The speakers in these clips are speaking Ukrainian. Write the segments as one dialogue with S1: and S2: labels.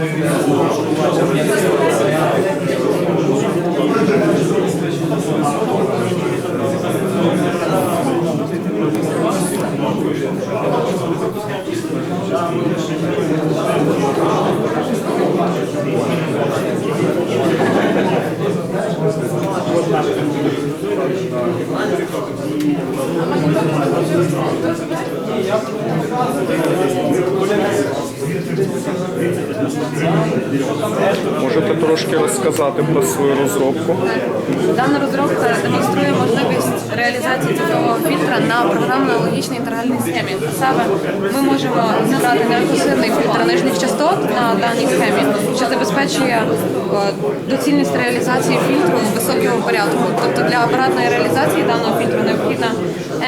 S1: Я Можете трошки розказати про свою розробку?
S2: Дана розробка демонструє можливість реалізації цього фільтра на програмно-логічній інтегральній схемі. Саме ми можемо зібрати неефективний фільтр нижніх частот на даній схемі, що забезпечує е, доцільність реалізації фільтру високого порядку. Тобто для апаратної реалізації даного фільтру необхідна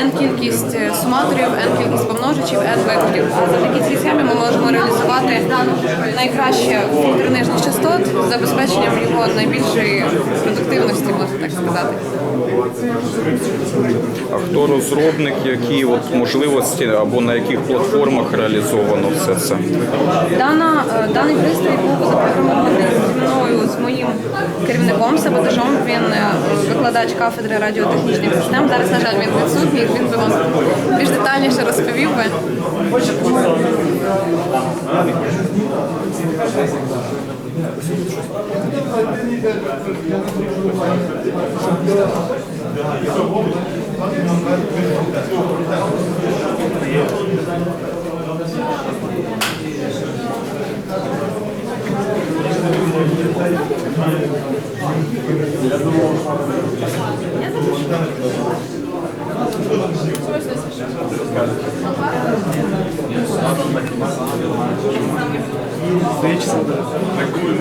S2: n кількість е, суматорів, n кількість помножичів, n виходів. А завдяки цій схемі ми можемо реалізувати найкраще фільтр нижніх частот з забезпеченням його найбільшої продуктивності, можна так сказати.
S1: А хто розробник, які от можливості або на яких платформах реалізовано все це?
S2: Дана, е, даний пристрій був запрограмований мною з моїм керівником Саботажом. Він е, викладач кафедри радіотехнічних систем. Зараз, на жаль, він відсутній. Він би вам більш детальніше розповів би. Встреча, да. Такую.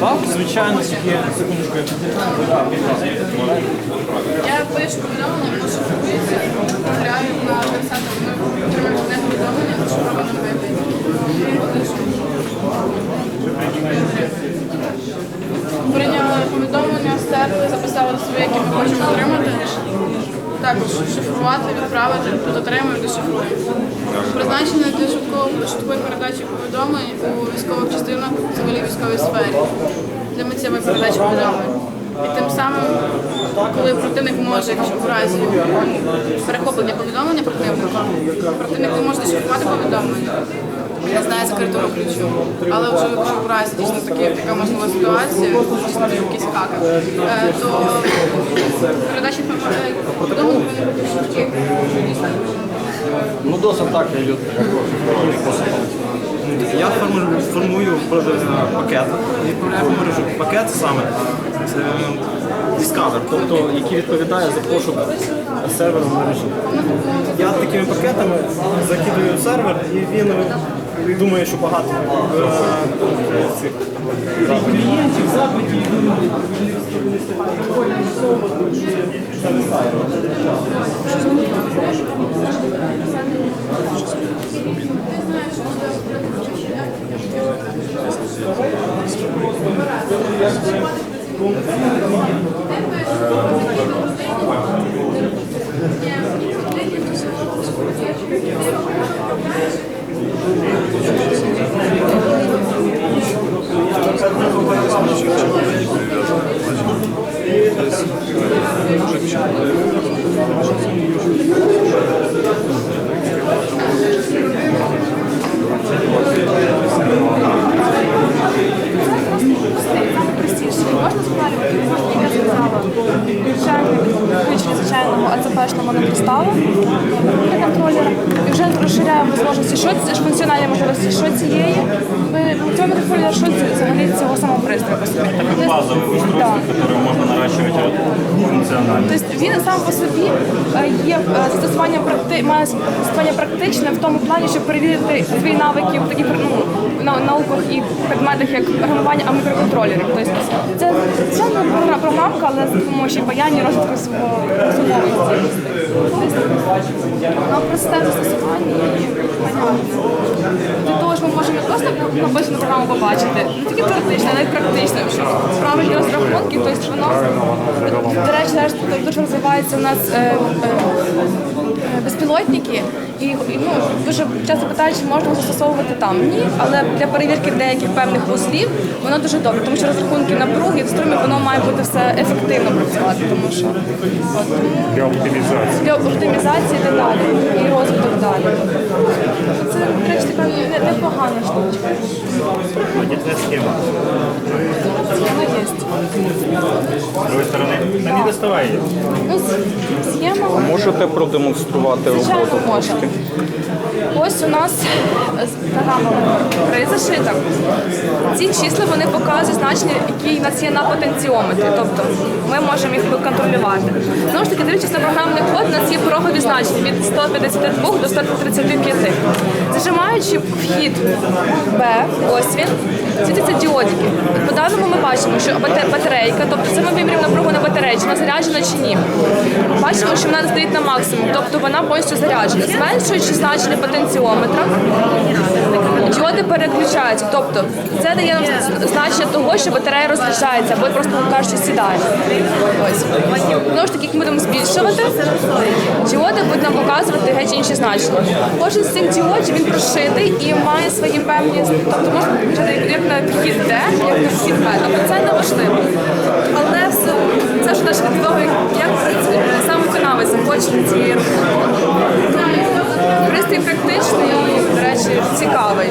S3: Так, звичайно, є. Секундочку, я
S4: Я пишу повідомлення, воно шифрується, відправляю на адресатор. Ми отримаємо одне повідомлення, зашифроване в вигляді. Прийняли повідомлення, стерли, записали собі, які ми хочемо отримати. Також шифрувати, відправити, отримуємо, дешифруємо. Призначене для швидкої передачі повідомлень у військових частинах, взагалі військовій сфері, для миттєвої передачі повідомлень. І тим самим, коли противник може, якщо в разі перехоплення повідомлення противника, противник не може дешифрувати повідомлення. Він не знає закритого ключу. Але вже якщо в разі дійсно такі, така можлива ситуація, дійсно якісь хаки, е, то повинна бути швидкі.
S3: Ну, досить так идет. Я формую, формую е, пакет, відправляю по мережу. Пакет саме це Discover, тобто який відповідає за пошук серверу в мережі. Я такими пакетами закидую сервер і він думає, що багато цих клієнтів, запитів.
S5: простіше. Можна звалювати, як я сказала, чайник включення звичайному АЦПшному не пристало для контролера. І вже розширяємо можливості, що це функціональні можливості, що цієї. Цьому контролера, що взагалі цього самого пристрою по собі. Тобто,
S6: базовое устройство,
S5: да.
S6: можно наращивать вот.
S5: Тобто він сам по собі е, є е, застосуванням практи... має застосування практичне в тому плані, щоб перевірити свої навики в таких ну, науках і предметах, як програмування, а мікроконтролерів. Тобто це це не програмка, але за допомогою паяння розвитку свого розумової. Воно просте застосування そう。написану програму побачити. Не тільки теоретично, навіть практично, що правильні розрахунки, тобто воно до речі, зараз дуже розвивається у нас е, е, безпілотники, і, і ну дуже часто питають, чи можна застосовувати там. Ні, але для перевірки деяких певних вузлів воно дуже добре, тому що розрахунки напруги, в струмів, воно має бути все ефективно працювати, тому що
S6: для оптимізації
S5: для оптимізації деталі і розвиток далі. Це речі така непогана штучка.
S6: Магнітна схема.
S5: Схема є.
S6: З другої сторони. Та не доставай.
S5: Ну, с- схема.
S1: Можете продемонструвати
S5: Звичайно,
S1: роботу?
S5: можна. Ось у нас е, програма три. Ці числа вони показують значення, які в нас є на потенціометрі. Тобто ми можемо їх контролювати. Знову ж таки, дивлячись на програмний код, у нас є порогові значення від 152 до 135. Зажимаючи вхід Б, ось він, світяться діодики. По даному ми бачимо, що батарейка, тобто це ми вимірюємо напругу на батареї, чи вона заряджена чи ні. Бачимо, що вона стоїть на максимум, тобто вона повністю заряджена. Зменшуючи значення потенціометра, діоди переключаються. Тобто це дає нам значення того, що батарея розряджається або просто кажучи, сідає. Ось. Знову ж таки, як ми будемо збільшувати, діоди будуть нам показувати геть інші значення. Кожен з цих діодів він прошитий і має свої певні, тобто можна включати як на вхід Д, як на вхід Б. Тобто це не важливо. Але все, це ж наш від того, як працює сам виконавець захоче цієї роботи. Пристрій практичний і, до речі, цікавий.